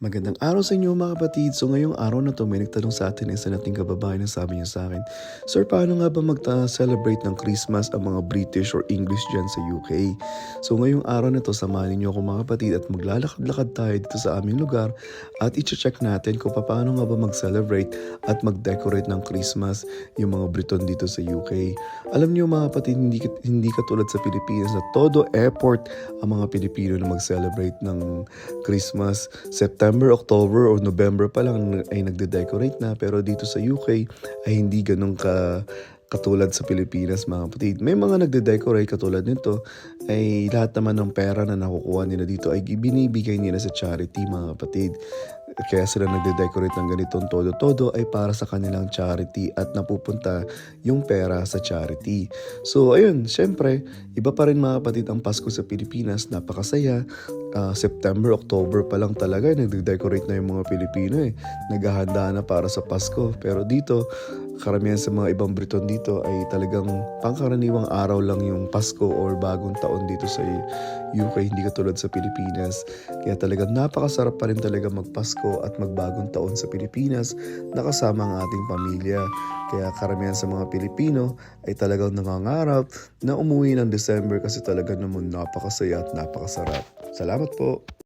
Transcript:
Magandang araw sa inyo mga kapatid. So ngayong araw na to may nagtanong sa atin isa nating kababayan na sabi niya sa akin, Sir, paano nga ba magta-celebrate ng Christmas ang mga British or English dyan sa UK? So ngayong araw na to samahan niyo ako mga kapatid at maglalakad-lakad tayo dito sa aming lugar at i-check natin kung paano nga ba mag-celebrate at mag-decorate ng Christmas yung mga Briton dito sa UK. Alam niyo mga kapatid, hindi, hindi katulad sa Pilipinas na todo airport ang mga Pilipino na mag-celebrate ng Christmas. September, October, or November pa lang ay nagde-decorate na. Pero dito sa UK ay hindi ganun ka katulad sa Pilipinas mga kapatid. May mga nagde-decorate katulad nito ay lahat naman ng pera na nakukuha nila dito ay binibigay nila sa charity mga kapatid. Kaya sila nagde-decorate ng ganitong todo-todo ay para sa kanilang charity at napupunta yung pera sa charity. So ayun, syempre, iba pa rin mga kapatid ang Pasko sa Pilipinas. Napakasaya. Ah, September, October pa lang talaga nagde-decorate na yung mga Pilipino eh. Naghahanda na para sa Pasko. Pero dito, karamihan sa mga ibang Briton dito ay talagang pangkaraniwang araw lang yung Pasko or bagong taon dito sa UK, hindi katulad sa Pilipinas. Kaya talagang napakasarap pa rin talaga magpasko at magbagong taon sa Pilipinas nakasama ang ating pamilya. Kaya karamihan sa mga Pilipino ay talagang nangangarap na umuwi ng December kasi talaga naman napakasaya at napakasarap. Salamat po!